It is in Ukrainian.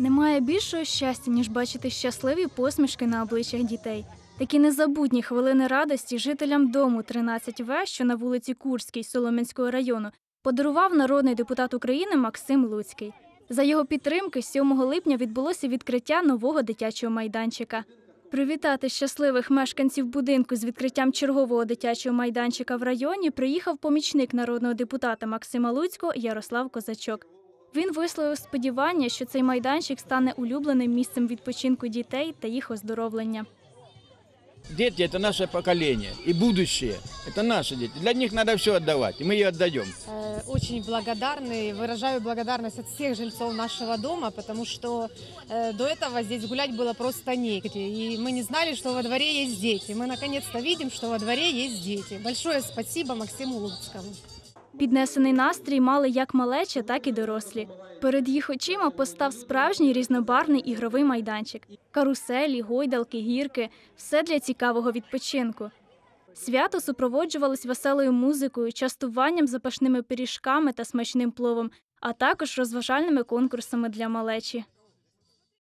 Немає більшого щастя, ніж бачити щасливі посмішки на обличчях дітей. Такі незабутні хвилини радості жителям дому 13В, що на вулиці Курській Солом'янського району, подарував народний депутат України Максим Луцький. За його підтримки 7 липня відбулося відкриття нового дитячого майданчика. Привітати щасливих мешканців будинку з відкриттям чергового дитячого майданчика в районі приїхав помічник народного депутата Максима Луцького Ярослав Козачок. Він висловив сподівання, що цей майданчик стане улюбленим місцем відпочинку дітей та їх оздоровлення. Дети – это наше поколение и будущее. Это наши дети. Для них надо все отдавать, и мы ее отдаем. Э, Очень благодарны, выражаю благодарность от всех жильцов нашего дома, потому что э, до этого здесь гулять было просто негде. И мы не знали, что во дворе есть дети. Мы наконец-то видим, что во дворе есть дети. Большое спасибо Максиму Луцкому. Піднесений настрій мали як малеча, так і дорослі. Перед їх очима постав справжній різнобарний ігровий майданчик: каруселі, гойдалки, гірки все для цікавого відпочинку. Свято супроводжувалось веселою музикою, частуванням запашними пиріжками та смачним пловом, а також розважальними конкурсами для малечі.